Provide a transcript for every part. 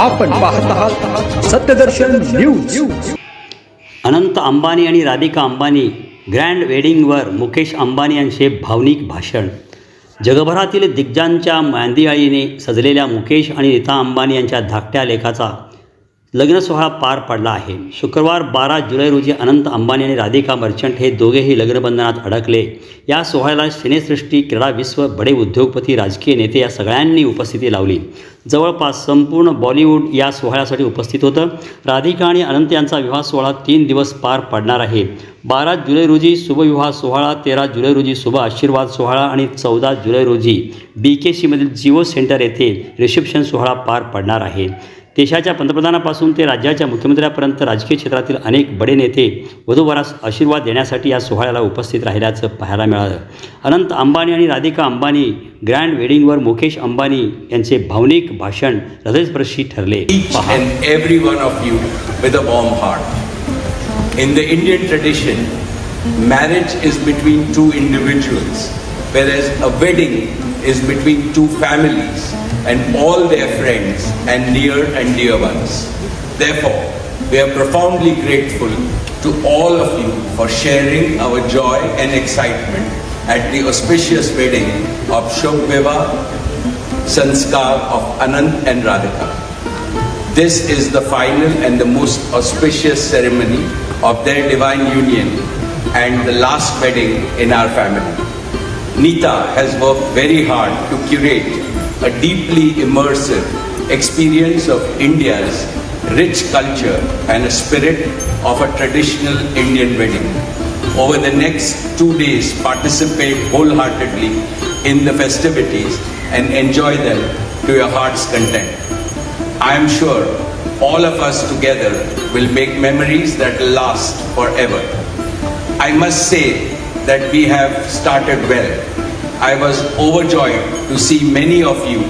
आपण पाहत आहात सत्यदर्शन न्यूज. अनंत अंबानी आणि राधिका अंबानी ग्रँड वेडिंगवर मुकेश अंबानी यांचे भावनिक भाषण. जगभरातील दिग्जांच्या मांदियाळीने सजलेल्या मुकेश आणि नीता अंबानी यांच्या धाकट्या लेखाचा लग्न सोहळा पार पडला आहे. शुक्रवार बारा जुलै रोजी अनंत अंबानी आणि राधिका मर्चंट हे दोघेही लग्नबंधनात अडकले. या सोहळ्याला सिनेसृष्टी क्रीडा विश्व बडे उद्योगपती राजकीय नेते या सगळ्यांनी उपस्थिती लावली. जवळपास संपूर्ण बॉलिवूड या सोहळ्यासाठी उपस्थित होतं. राधिका आणि अनंत यांचा विवाह सोहळा तीन दिवस पार पडणार आहे. बारा जुलै रोजी शुभविवाह सोहळा तेरा जुलै रोजी शुभ आशीर्वाद सोहळा आणि चौदा जुलै रोजी बी के सीमधील जिओ सेंटर येथे रिसेप्शन सोहळा पार पडणार आहे. देशाच्या पंतप्रधानापासून ते राज्याच्या मुख्यमंत्र्यापर्यंत राजकीय क्षेत्रातील अनेक बडे नेते वधूवरास आशीर्वाद देण्यासाठी या सोहळ्याला उपस्थित राहिल्याचं पाहायला मिळालं. अनंत अंबानी आणि राधिका अंबानी ग्रँड वेडिंगवर मुकेश अंबानी यांचे भावनिक भाषण हृदयस्पर्शी ठरले. Every one of you with a bomb heart in the Indian tradition marriage is between two individuals whereas a wedding is between two families and all their friends and near and dear ones. Therefore, we are profoundly grateful to all of you for sharing our joy and excitement at the auspicious wedding of Shobheva Sanskar of Anand and Radhika. This is the final and the most auspicious ceremony of their divine union and the last wedding in our family. Nita has worked very hard to curate a deeply immersive experience of India's rich culture and a spirit of a traditional Indian wedding. Over the next two days, participate wholeheartedly in the festivities and enjoy them to your heart's content. I am sure all of us together will make memories that last forever. I must say that we have started well. I was overjoyed to see many of you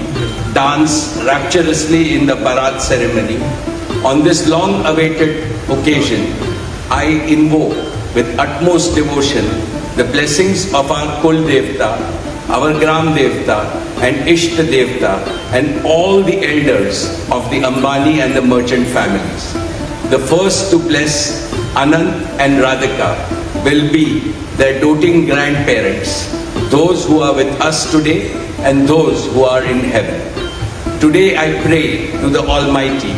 dance rapturously in the Bharat ceremony. On this long awaited occasion, I invoke with utmost devotion the blessings of our Kul Devta, our Gram Devta, and Ishta Devta, and all the elders of the Ambani and the merchant families. The first to bless Anand and Radhika will be their doting grandparents, those who are with us today and those who are in heaven. Today I pray to the Almighty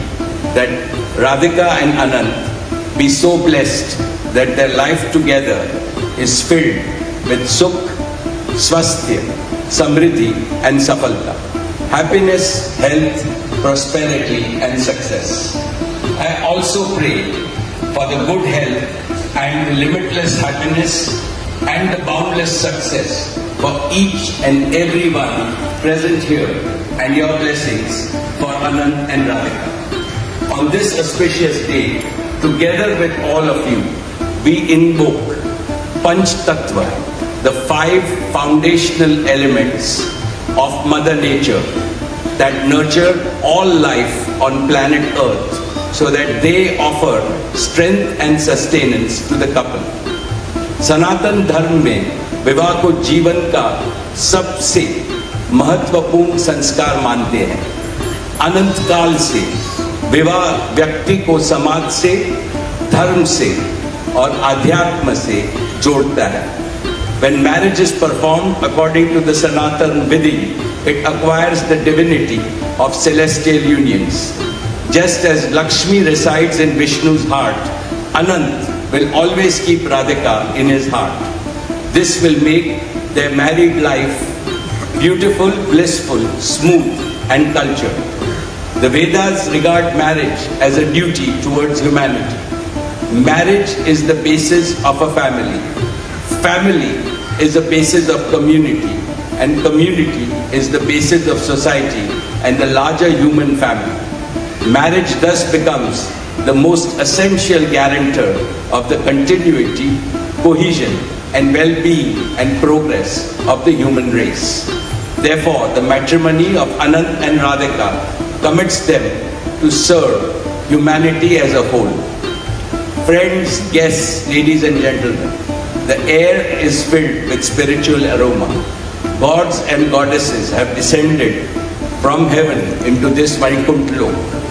that Radhika and Anand be so blessed that their life together is filled with sukh, swasthya, samriddhi and safalta. Happiness, health, prosperity and success. I also pray for the good health and limitless happiness and the boundless success for each and every one present here and your blessings for Anand and Radhika. On this auspicious day, together with all of you, we invoke Panch Tattva, the five foundational elements of Mother Nature that nurture all life on planet Earth so that they offer strength and sustenance to the couple. Sanatan Dharma में विवाह को जीवन का सबसे महत्वपूर्ण संस्कार मानते हैं अनंत काल से विवाह व्यक्ति को समाज से धर्म से और आध्यात्म से जोड़ता है When marriage is performed according to the Sanatan Vidhi, it acquires the divinity of celestial unions. Just as Lakshmi resides in Vishnu's heart, Anant will always keep Radhika in his heart. This will make their married life beautiful, blissful, smooth, and cultured. The Vedas regard marriage as a duty towards humanity. Marriage is the basis of a family. Family is the basis of community, and community is the basis of society and the larger human family. Marriage thus becomes the most essential guarantor of the continuity, cohesion, and well being and progress of the human race. Therefore, the matrimony of Anand and Radhika commits them to serve humanity as a whole. Friends, guests, ladies and gentlemen, the air is filled with spiritual aroma. Gods and goddesses have descended from heaven into this Vaikuntha.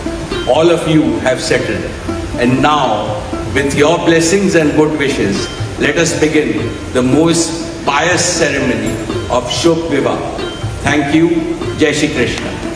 All of you have settled. And now, with your blessings and good wishes, let us begin the most pious ceremony of Shubh Vivah. Thank you. Jai Shri Krishna.